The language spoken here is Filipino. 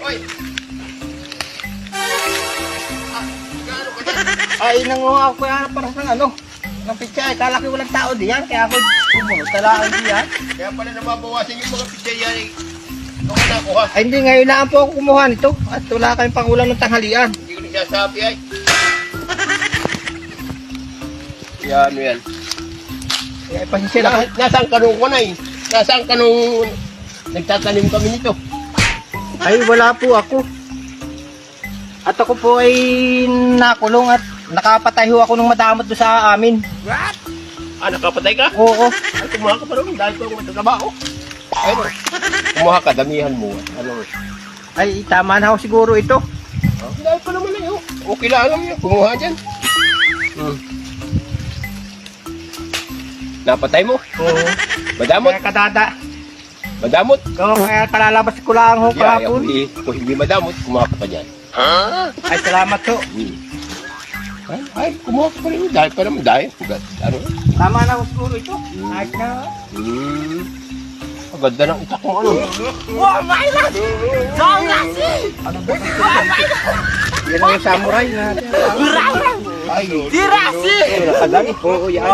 Oy! Ay, nanguha ako yan para sa ano, ng pichay. Kala ko walang tao diyan, kaya ako pumunod. Talaan diyan. Kaya pala nababawasan yung mga pizza yan eh. Ito ka nakuha. Ay, hindi, ngayon lang po ako kumuha nito. At wala kayong pangulang ng tanghalian. Hindi ko nagsasabi ay. Yan, yan. Kaya pasensya na. Na, nasaan ka nung kunay? Nasaan ka nung nagtatanim kami nito? Ay, wala po ako. At ako po ay nakulong at nakapatay ho ako ng madamot doon sa amin. What? Ah, nakapatay ka? Oo. Ay, kumuha ka pa rin dahil ko ang matatrabaho. Ay, no. Kumuha ka, damihan mo. Ano? Ay, tama na ho siguro ito. Oh, dahil pa naman eh. oh. Okay lang alam niya. Kumuha dyan. Hmm. Napatay mo? Oo. Madamot? Kaya kadada. Madamot? Oo, kaya kalalabas ko lang ho Yeah, kahapon. kung, hindi, kung hindi madamot, kumuha ka pa dyan. Ay, salamat ho. Hmm. Ay, ay, kumuha ka pa rin. Dahil pa naman, dahil. Ano? Tama na ho siguro ito. Kahit na. Hmm. Ang ganda ng utak mo, ano? Oh my God! Ano ba? Yan ang samurai na. Ay, Dirasi! nakadali. Oo, yan.